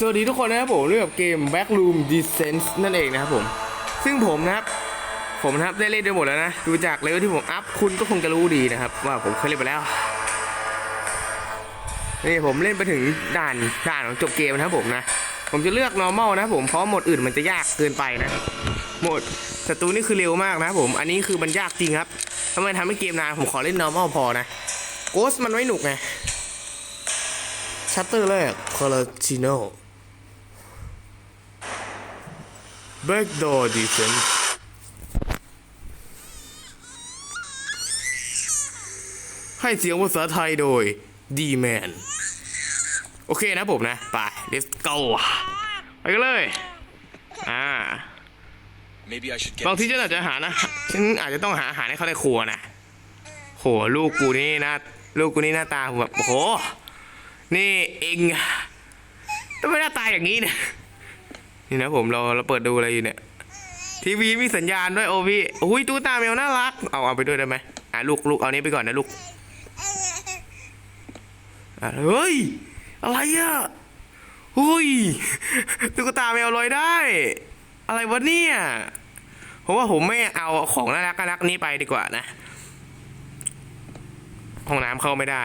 สวัสดีทุกคนนะครับผมเรื่องกับเกม Backroom Descent นั่นเองนะครับผม ซึ่งผมนะครับ ผมนะครับได้เล่นไปหมดแล้วนะ ดูจากเลเวลที่ผมอัพคุณก็คงจะรู้ดีนะครับ ว่าผมเคยเล่นไปแล้ว นี่ผมเล่นไปถึงด่านด่านของจบเกมนะครับผมนะ ผมจะเลือก normal นะครับผม เพราะโหมดอื่นมันจะยากเกินไปนะ โหมดศัตรูนี่คือเร็วมากนะครับผม อันนี้คือมันยากจริงครับถ้ามันทำให้เกมนานผมขอเล่น normal พอนะ Ghost มันไม่หนุกไงชัตเตอร์แรกคอร์ติโน Backdoor Defense ให้เสียงภาษาไทยโดย D-Man โอเคนะผมนะ ไป let's go ไปกันเลย อ่า Maybe I should get บางทีฉันอาจจะหานะ ฉันอาจจะต้องหาอาหารให้เขาในครัวนะ โห ลูกกูนี่นะ ลูกกูนี่หน้าตาผมแบบโอ้โห นี่เองทำไมหน้าตาอย่างนี้เนี่ย นี่นะผมเราเราเปิดดูอะไรอยู่เนี่ย ทีวีมีสัญญาณด้วยโอพี่อุ้ยตู้ตาแมวน่ารัก เอาเอาไปด้วยได้ไหมอะลูกลูกเอานี้ไปก่อนนะลูกอะเฮ้ย อะไรอะหุ้ยตุ๊กตาแมวลอยได้ อะไรวะเนี่ยผมว่าผมไม่เอาของน่ารักน่ารักนี้ไปดีกว่านะห้องน้ำเข้าไม่ได้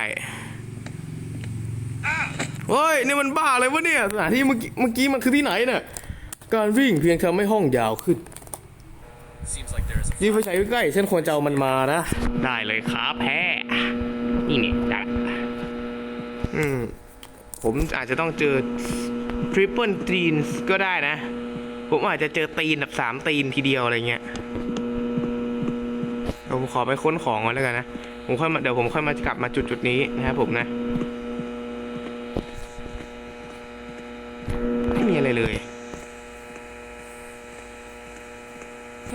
เฮ้ยนี่มันบ้าอะไรวะเนี่ยสถานที่เมื่อกี้เมื่อกี้มันคือที่ไหนเนี่ย การวิ่งเพียงทำให้ห้องยาวขึ้น Seems like there is a นี่ไฟฉายใกล้ๆฉันควรจะเอามันมานะ ได้เลยครับแพ้ นี่เนี่ยได้ละอืม ผมอาจจะต้องเจอทริปเปิลตีนก็ได้นะ ผมอาจจะเจอตีนแบบสามตีนทีเดียวอะไรเงี้ยผมขอไปค้นของก่อนแล้วกันนะ ผมค่อยมาเดี๋ยวผมค่อยมากลับมาจุดจุดๆนี้นะครับผมนะ ไม่มีอะไรเลย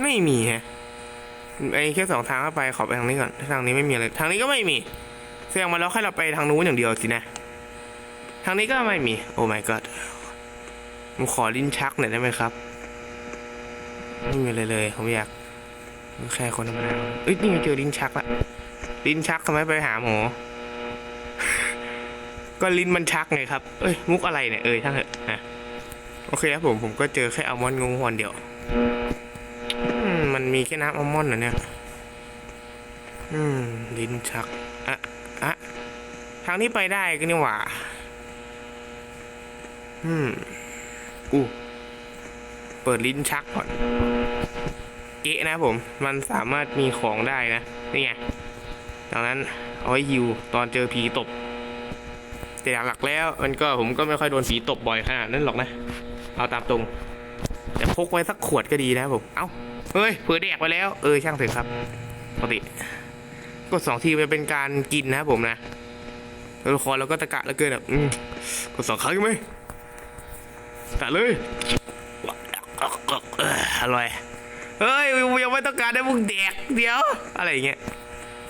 ไม่มีฮะไอ้แค่สองทางเข้าไปขอไปทางนี้ก่อนทางนี้ไม่มีอะไรทางนี้ก็ไม่มีแสดงมาแล้วให้เราไปทางนู้นอย่างเดียวสินะ ทางนี้ก็ไม่มี โอ้ my god ผมขอลิ้นชักหน่อยได้ไหมครับไม่มีอะไรเลยผมอยากแค่คนธรรมดาเอ้ยนี่เจอลิ้นชักละลิ้นชักทำไมไปหาหมอก็ลิ้นมันชักไงครับ เอ้ย มุกอะไรเนี่ย เอ้ยช่างเถอะนะ โอเคครับผม ผมก็เจอแค่อัลมอนด์งูหอนเดียว มีแค่น้ำอัลมอนด์เหรอเนี่ย อืม ลิ้นชัก อะ อะ ทางนี้ไปได้ก็นี่หว่า อืมกูเปิดลิ้นชักก่อน เก๊ะนะผม มันสามารถมีของได้นะ นี่ไง ดังนั้นเอาไว้ฮิวตอนเจอผีตบ แต่หลักๆแล้ว มันก็ผมก็ไม่ค่อยโดนผีตบบ่อยขนาดนั้นหรอกนะ เอาตามตรง แต่พกไว้สักขวดก็ดีนะผม เอ้า เฮ้ยเผื่อแดกไปแล้ว เออช่างเถอะครับปกติกดสองทีมันเป็นการกินนะผมนะตัวละครเราก็ตะกะเหลือเกินแบบกดสองครั้งไหมตัดเลยอร่อยเฮ้ยยังไม่ต้องการได้มึงแดกเดี๋ยว อะไรอย่างเงี้ย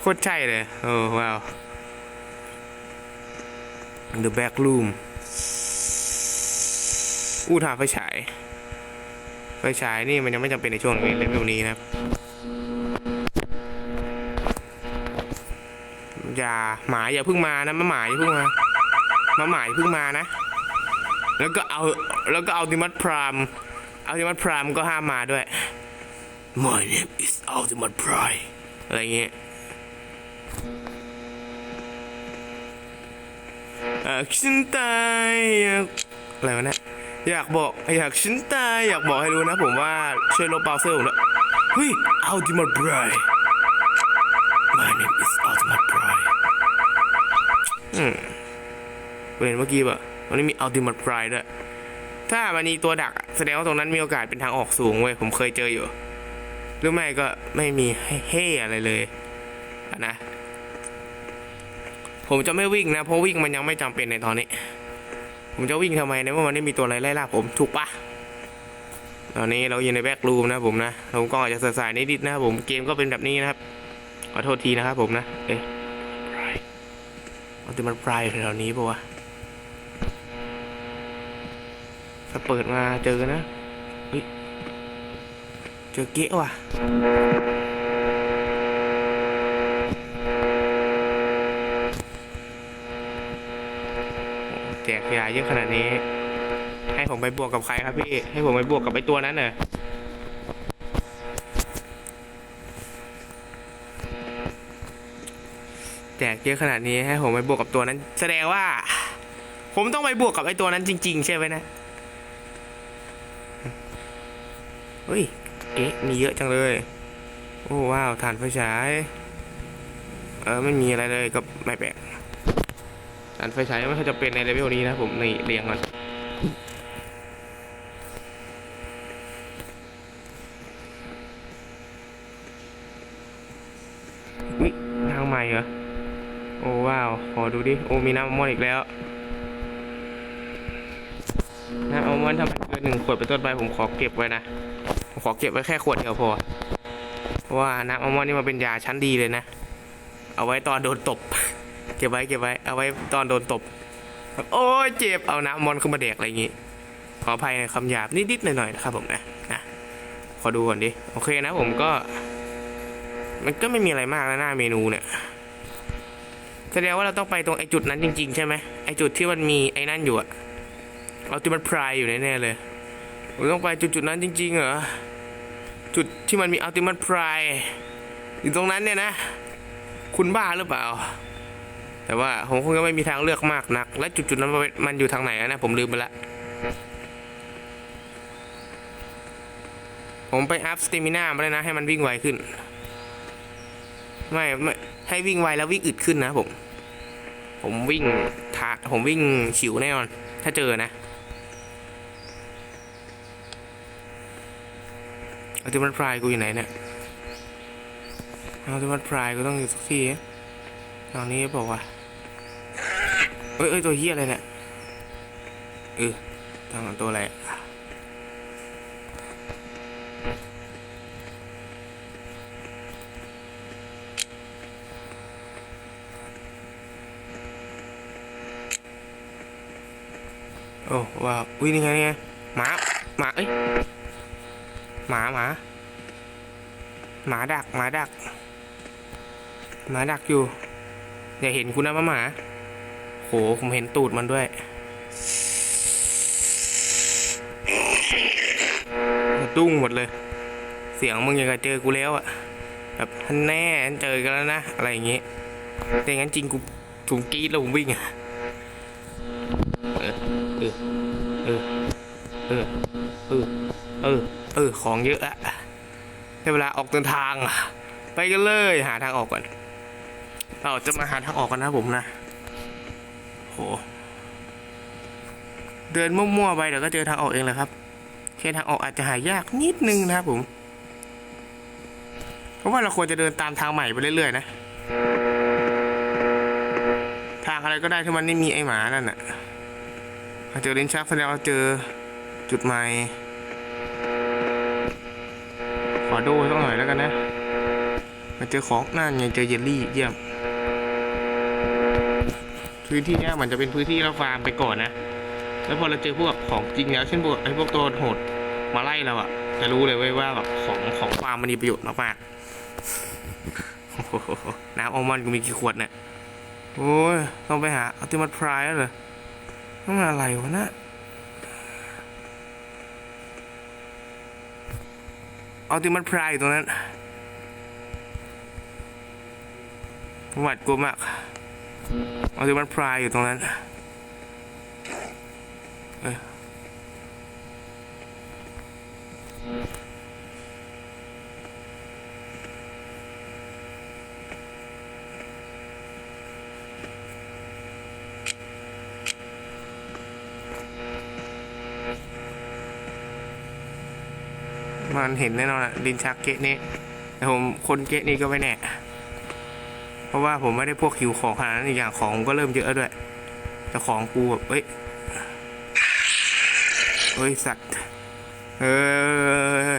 โคตรใช่เลยโอ้ว้าว The back room อู้ถ่าไฟฉาย ไฟฉายนี่มันยังไม่จำเป็นในช่วงนี้เลเวลนี้นะครับ อย่าหมาอย่าเพิ่งมานะมาหมาอย่าเพิ่งมามาหมาอย่าเพิ่งมานะ แล้วก็เอาแล้วก็เอาติมัตพรามเอาติมัตพรามก็ห้ามมาด้วย My name is Ultimate Prime อะไรเงี้ยอยากฉันตายอะไรวะเนี่ย อยากบอกอยากฉันตายอยากบอกให้รู้นะผมว่าช่วยลบเบราว์เซอร์ผมด้วยเฮ้ย Ultimate Prime My name is Ultimate Prime อืมเห็นเมื่อกี้ป่ะวันนี้มี Ultimate Prime ด้วยถ้ามันมีตัวดักแสดงว่าตรงนั้นมีโอกาสเป็นทางออกสูงเว้ยผมเคยเจออยู่ หรือไม่ก็ไม่มีเฮ่อะไรเลยอะนะ ผมจะไม่วิ่งนะ เพราะวิ่งมันยังไม่จำเป็นในตอนนี้ ผมจะวิ่งทำไมในเมื่อมันไม่มีตัวอะไรไล่ล่าผมถูกปะตอนนี้เราอยู่ในแบ็กรูมนะผมนะผมก็อาจจะสายๆนิดๆนะครับผมเกมก็เป็นแบบนี้นะครับขอโทษทีนะครับผมนะเอ๊ะมันจะมันปลายแถวนี้ปะวะถ้าเปิดมาเจอนะเฮ้ยเจอเก๊ะว่ะ แจกยา เยอะขนาดนี้ ให้ผมไปบวกกับใครครับพี่ ให้ผมไปบวกกับไอตัวนั้นเหรอแจกเยอะขนาดนี้ให้ผมไปบวกกับตัวนั้น แสดงว่า ผมต้องไปบวกกับไอ้ตัวนั้นจริง ๆ ใช่ไหมนะเฮ้ยเอ๊ะมีเยอะจังเลย โอ้ว้าวฐานไฟฉาย เออไม่มีอะไรเลยก็ไม่แปลก ฐานไฟฉายไม่ค่อยจะเป็นในเลเวลนี้นะผมนี่เรียงก่อนอุ๊ยทางใหม่เหรอ โอ้ว้าว ขอดูดิ โอ้มีน้ำอัลมอนด์อีกแล้ว น้ำอัลมอนด์ทำไมเกินหนึ่งขวดเป็นต้นไปผมขอเก็บไว้นะ ผมขอเก็บไว้แค่ขวดเดียวพอ เพราะว่าน้ำอัลมอนด์นี่มันเป็นยาชั้นดีเลยนะ เอาไว้ตอนโดนตบ เก็บไว้เก็บไว้เอาไว้ตอนโดนตบ โอ้ยเจ็บ เอาน้ำมอนขึ้นมาแดกอะไรอย่างงี้ ขออภัยในคำหยาบนิดๆหน่อยๆนะครับผมนะนะขอดูก่อนดิ โอเคนะผมก็ มันก็ไม่มีอะไรมากนะหน้าเมนูเนี่ย แสดงว่าเราต้องไปตรงไอจุดนั้นจริง ๆ ใช่ไหมไอจุดที่มันมีไอ้นั่นอยู่อะเอาที่มันพรายอยู่แน่ๆเลยผมต้องไปจุดจุดๆนั้นจริง ๆ เหรอ จุดที่มันมีอัลติมัตพรายอยู่ตรงนั้นเนี่ยนะ คุณบ้าหรือเปล่า แต่ว่าผมคงจะไม่มีทางเลือกมากนัก และจุดๆนั้นมันอยู่ทางไหนนะผมลืมไปละผมไปอัพสเตมิน่ามาเลยนะ ให้มันวิ่งไวขึ้น ไม่ไม่ให้วิ่งไวแล้ววิ่งอึดขึ้นนะผม ผมวิ่งทาผมวิ่งฉิวแน่นอน ถ้าเจอนะเอาที่มันพรายกูอยู่ไหนเนี่ยเอาที่มันพรายกูต้องอยู่สักที่ตอนนี้บอกว่า เอ้ยเอ้ยตัวเฮียอะไรเนี่ยเออทางตัวอะไรโอ้ว้าวอุ้ยนี่ไงนี่ไงหมาหมาเอ้ยหมาหมาหมาดักหมาดักหมาดักอยู่อย่าเห็นคุณนะมาหมา โหผมเห็นตูดมันด้วย ดุ้งหมดเลย เสียงมึงย่างกับเจอกูแล้วอะแบบแน่เจอกันแล้วนะ อะไรอย่างเงี้ยแต่งั้นจริงกูถุงกรีดแล้วผมวิ่งอะเออเออเออเออเออเออเออของเยอะอะได้เวลาออกเดินทาง ไปกันเลยหาทางออกก่อนเราจะมาหาทางออกกันนะผมนะ หเดินมั่วๆไปเดี๋ยวก็เจอทางออกเองแหละครับแค่ทางออกอาจจะหายากนิดนึงนะครับผม เพราะว่าเราควรจะเดินตามทางใหม่ไปเรื่อยๆนะ ทางอะไรก็ได้ที่มันไม่มีไอหมานั่นน่ะถ้าเจอลิ้นชักแสดงว่าเจอจุดใหม่ ขอดูสักหน่อยแล้วกันนะ มาเจอของนั่นไงเจอเยลลี่เยี่ยม พื้นที่เนี้ยมันจะเป็นพื้นที่เราฟาร์มไปก่อนนะ แล้วพอเราเจอพวกของจริงแล้วเช่นพวกไอ้พวกตัวโหดมาไล่เราอะจะรู้เลยเว้ยว่าแบบของของฟาร์มมันมีประโยชน์มากๆน้ำอัลมอนด์มีกี่ขวดเนี่ยโอ้ยต้องไปหาอัลติมัตพรายแล้วเหรอต้องอะไรวะนะอัลติมัตพรายตรงนั้นหวัดกลัวมาก เอัลติมัตพรายอยู่ตรงนั้นเอ้ยมันเห็นแน่นอนอะดินชักเกะนี้แต่ผมคนเกะนี้ก็ไม่แน่ เพราะว่าผมไม่ได้พวกหิวของขนาดนั้นอีกอย่างของก็เริ่มเยอะด้วย แต่ของกูแบบเอ้ยเฮ้ยสัตว์ เออ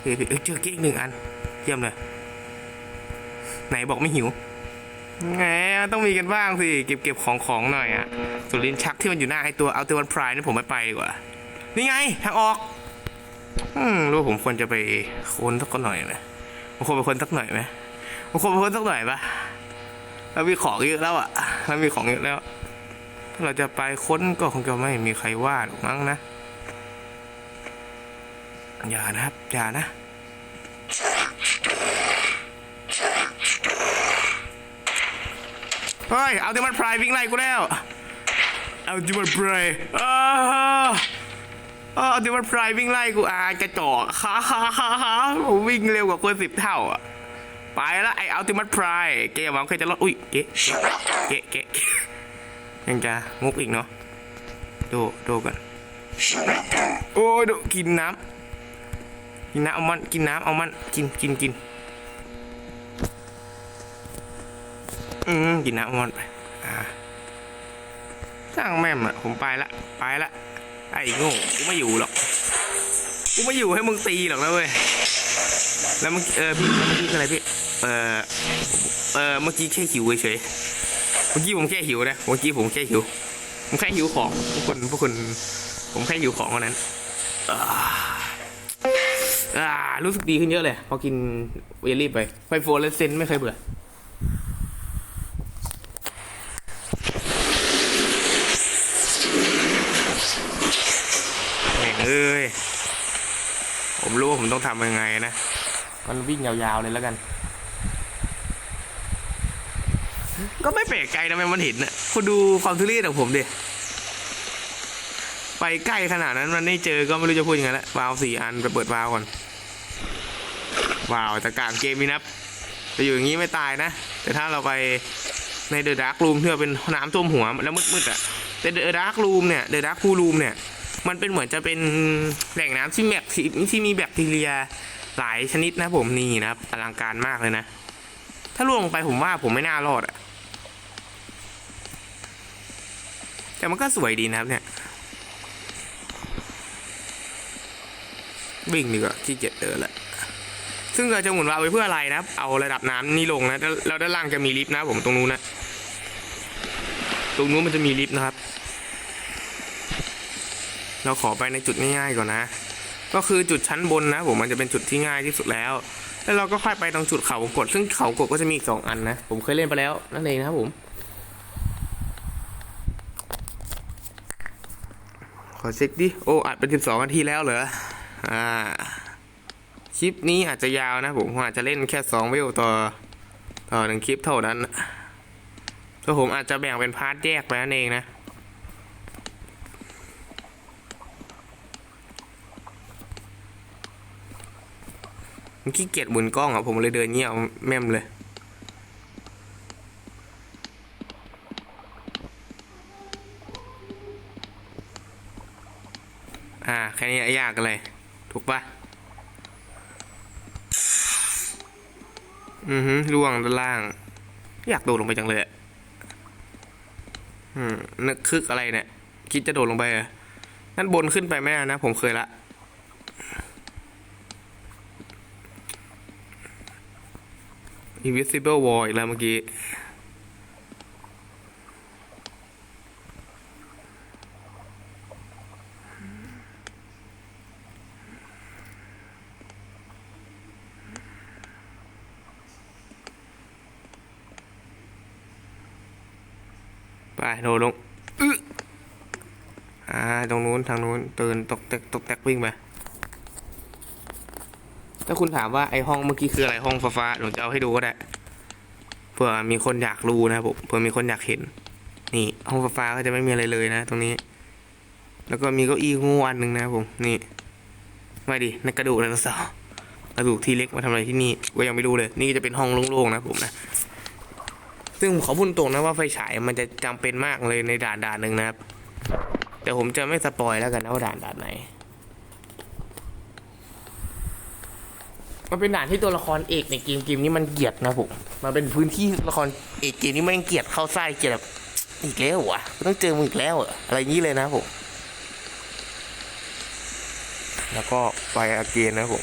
เฮ้ยเอ้ยเจอเก๊กหนึ่งอัน เยี่ยมเลย ไหนบอกไม่หิวแหมต้องมีกันบ้างสิ เก็บเก็บของของหน่อยอะส่วนลิ้นชักที่มันอยู่หน้าไอตัวเอาตัววันพรายนี่ผมไม่ไปดีกว่า นี่ไง ทางออก อืมรู้ว่าผมควรจะไปค้นสักหน่อยไหมผมควรไปค้นสักหน่อยไหมผมควรไปค้นสักหน่อยปะ เรามีของเยอะแล้วอะเรามีของเยอะแล้ว ถ้าเราจะไปค้นก็คงจะไม่มีใครว่าหรอกมั้งนะ อย่านะครับ อย่านะเฮ้ย เอาที่มันพรายวิ่งไล่กูแล้ว เอาที่มันพรายอ้าวเอาที่มันพรายวิ่งไล่กูอากระจอกฮ่าฮ่าฮ่าฮ่าวิ่งเร็วกว่าคนสิบเท่าอะ ไปละไอเอาที่มันพรายเกย์หวังเคยจะรอดอุ้ยเกะเกะเกะยังจะงุกอีกเนาะโดโดกันโอ้ยโดกินน้ำกินน้ำเอามันกินน้ำเอามันกินกินกินอืมกินน้ำเอามันไปอ่าสร้างแม่มอะผมไปละไปละไอ้โง่กูไม่อยู่หรอกกูไม่อยู่ให้มึงตีหรอกนะเว้ยแล้วเมื่อกี้เออพี่แล้วเมื่อกี้คืออะไรพี่ เออเออเมื่อกี้แค่หิวเฉยเมื่อกี้ผมแค่หิวนะเมื่อกี้ผมแค่หิว ผมแค่หิวของพวกคนพวกคนผมแค่หิวของเท่านั้นอาอ่ารู้สึกดีขึ้นเยอะเลย พอกินเวลลี่ไปไฟโฟร์และเซนไม่เคยเบื่อแม่งเอ้ย ผมรู้ว่าผมต้องทำยังไงนะ มันวิ่งยาวๆเลยแล้วกัน ก็ไม่แปลกใจนะแม่มันเห็นน่ะคุณดูความทุเรศของผมดิไปใกล้ขนาดนั้นมันไม่เจอก็ไม่รู้จะพูดยังไงละวาวสี่อันไปเปิดวาวก่อนวาวแต่กลางเกมนี้นะจะอยู่อย่างนี้ไม่ตายนะ แต่ถ้าเราไปในเดอะดาร์กรูมที่เป็นน้ำท่วมหัวแล้วมืดๆอะแต่เดอะดาร์กรูมเนี่ยเดอะดาร์กพูรูมเนี่ยมันเป็นเหมือนจะเป็นแหล่งน้ำที่แบคทีที่มีแบคทีเรียหลายชนิดนะผมนี่นะครับอลังการมากเลยนะ ถ้าล่วงลงไปผมว่าผมไม่น่ารอดอะ แต่มันก็สวยดีนะครับเนี่ย วิ่งดีกว่าที่เกียจเดินแหละซึ่งเราจะหมุนวาล์วไว้เพื่ออะไรนะครับ เอาระดับน้ำนี่ลงนะแล้วด้านล่างจะมีลิฟต์นะผมตรงนู้นนะตรงนู้นมันจะมีลิฟต์นะครับ เราขอไปในจุดง่ายๆก่อนนะ ก็คือจุดชั้นบนนะ ผมมันจะเป็นจุดที่ง่ายที่สุดแล้ว แล้วเราก็ค่อยไปตรงจุดเขากดซึ่งเขากดก็จะมีอีกสองอันนะ ผมเคยเล่นไปแล้วนั่นเองนะครับผม ขอเช็คดิ โอ้อัดเป็นสิบสองนาทีแล้วเหรอ อ่า คลิปนี้อาจจะยาวนะผมผมอาจจะเล่นแค่สองวิวต่อ ต่อหนึ่งคลิปเท่านั้นก็ผมอาจจะแบ่งเป็นพาร์ทแยกไปนั่นเองนะขี้เกียจหมุนกล้องอะผมเลยเดินเงี้ยเอาแม่มเลย ค่นี้ยากเลย ถูกปะอือฮึล่วงด้านล่าง อยากโดดลงไปจังเลย อืมนึกคึกอะไรเนี่ย คิดจะโดดลงไปเหรอะนั่นบนขึ้นไปไม่ได้นะ ผมเคยละ invisible wall อีกแล้วเมื่อกี้ โดดลงอึอ่าตรงนู้นทางนู้นเตือนตกแตกตกแตกวิ่งไปถ้าคุณถามว่าไอห้องเมื่อกี้คืออะไรห้องฟ้าๆหนูจะเอาให้ดูก็ได้เผื่อมีคนอยากรู้นะครับผมเผื่อมีคนอยากเห็น นี่ ห้องฟ้าๆก็จะไม่มีอะไรเลยนะ ตรงนี้ แล้วก็มีเก้าอี้งูอันหนึ่งนะครับผมนี่ไม่ดิในกระดูกไดโนเสาร์กระดูกที่เล็กมาทำอะไรที่นี่ก็ยังไม่รู้เลย นี่จะเป็นห้องโล่งๆนะผมนะ ซึ่งเขาพูดตรงนะว่าไฟฉายมันจะจำเป็นมากเลยในด่านด่านหนึ่งนะครับ แต่ผมจะไม่สปอยแล้วกันนะว่าด่านด่านไหน มันเป็นด่านที่ตัวละครเอกในเกมเกมนี้มันเกลียดนะผม มันเป็นพื้นที่ละครเอกเกมนี้มันเกลียดเข้าไส้เกลียดแบบอีกแล้ววะต้องเจอมึงอีกแล้วเหรอะไรอย่างนี้เลยนะผม แล้วก็ไปอาเกนนะผม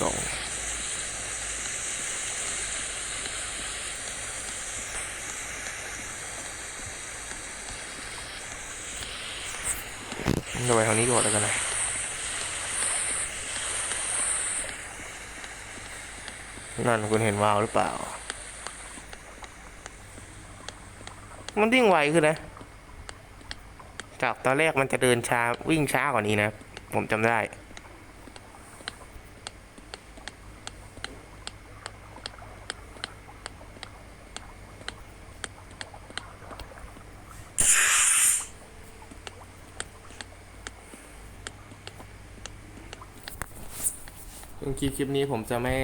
สอง จะไปทางนี้ก่อนแล้วกันนะนั่นคุณเห็นวาวหรือเปล่า มันวิ่งไวขึ้นนะ จากตอนแรกมันจะเดินช้าวิ่งช้ากว่านี้นะ ผมจำได้ คลิปคลิปนี้ผมจะไม่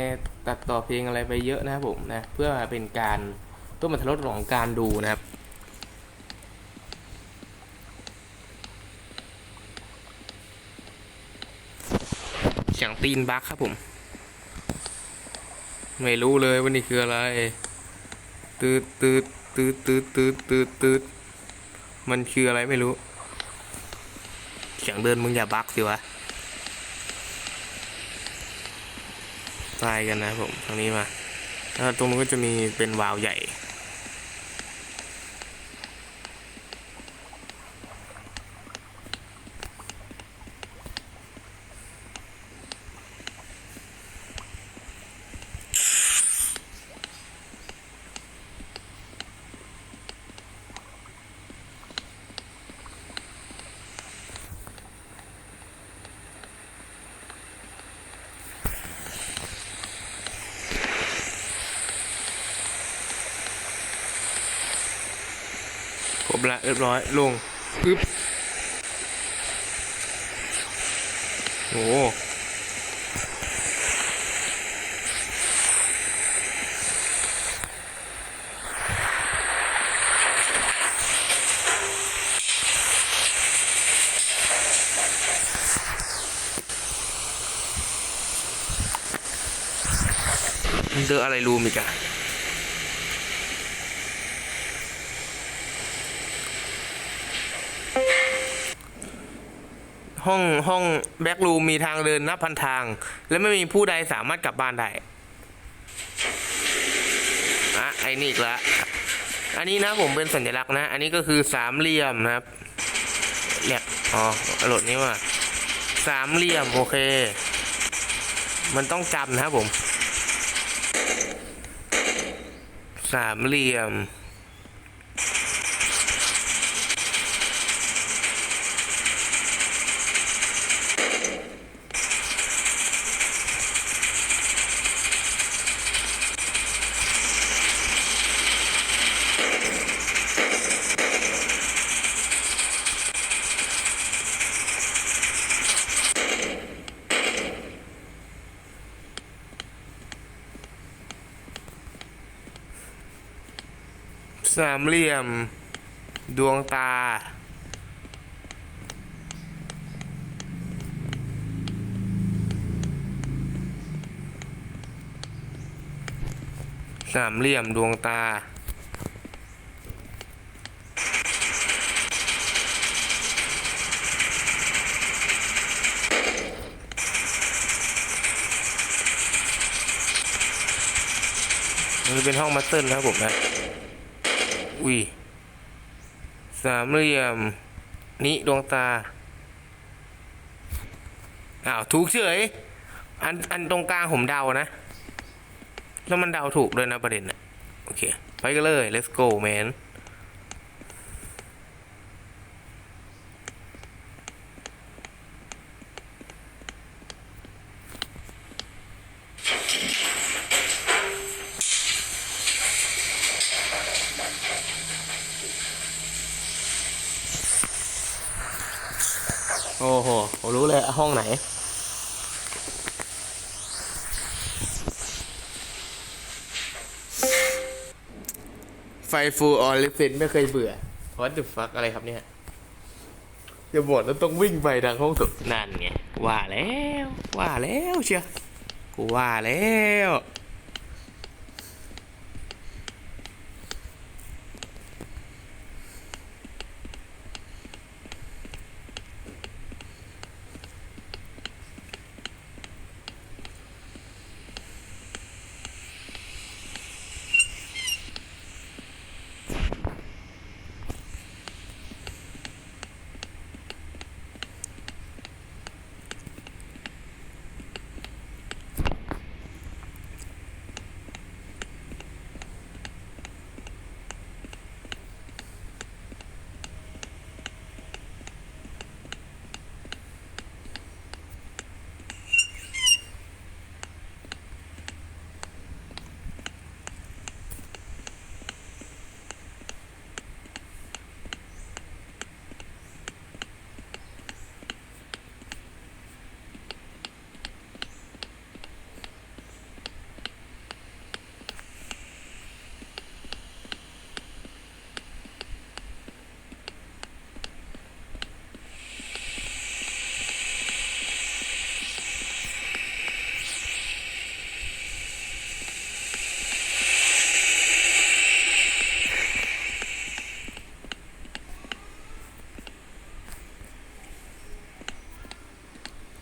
ตัดต่อเพลงอะไรไปเยอะนะครับผมนะ เพื่อเป็นการต้นมันทรดของการดูนะครับเสียงตีนบักครับผม ไม่รู้เลยว่านี่คืออะไรตืดตืดตืดตืดตืดตืดตืดมันคืออะไรไม่รู้ เสียงเดินมึงอย่าบักสิวะ ตายกันนะครับผมทางนี้มาถ้าตรงนู้นก็จะมีเป็นวาล์วใหญ่ ละเรียบร้อยลงอึ๊บโอ้เจออะไรรูมอีกอะ ห้องห้องแบ็กรูมมีทางเดินนับพันทาง และไม่มีผู้ใดสามารถกลับบ้านได้อะไอ้นี่อีกละอันนี้นะผมเป็นสัญลักษณ์นะ อันนี้ก็คือสามเหลี่ยมนะครับแหลกอ๋อโหลดนี้ว่าสามเหลี่ยมโอเค มันต้องจำนะครับผม สามเหลี่ยม สามเหลี่ยม ดวงตา สามเหลี่ยมดวงตา มันเป็นห้องมาสเตอร์นะครับผมนะ อุ้ยสามเหลี่ยม นี้ดวงตา อ้าว ถูกเฉย อัน อันตรงกลางผมเดานะ แล้วมันเดาถูกด้วยนะประเด็นอะโอเค ไปกันเลย let's go man รู้เลยห้องไหน ไฟฟูออลิฟินไม่เคยเบื่อ What the fuck อะไรครับเนี่ยอย่าบอกแล้วต้องวิ่งไปทางห้องสุดนั่นไง ว่าแล้ว ว่าแล้วเชียวกูว่าแล้ว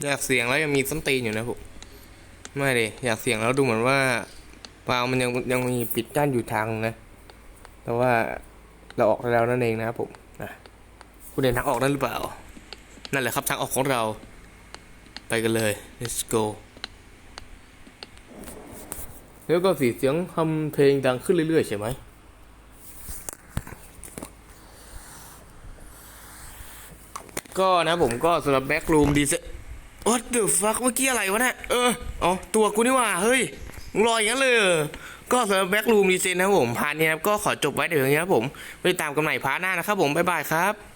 อยากเสียงแล้วยังมีส้นตีนอยู่นะผมไม่เลยอยากเสียงแล้วดูเหมือนว่าวาวมันยังยังมีปิดกั้นอยู่ทางนะแต่ว่าเราออกแล้วนั่นเองนะครับผมนะคุณเห็นทางออกนั่นหรือเปล่า นั่นแหละครับทางออกของเรา ไปกันเลย let's go แล้วก็สีเสียงทำเพลงดังขึ้นเรื่อยๆใช่ไหมก็นะผมก็สำหรับแบ็กรูมดีเซ What the fuck เมื่อกี้อะไรวะเนี่ยเอออ๋อตัวกูนี่ว่า เฮ้ยมึงลอยอย่างนั้นเลยก็สำหรับแบ็กรูมดีเซนนะครับผมพาร์ทนี้นะครับก็ขอจบไว้เดี๋ยวนี้ครับผมไปติดตามกันใหม่พาร์ทหน้านะครับผมบ๊ายบายครับ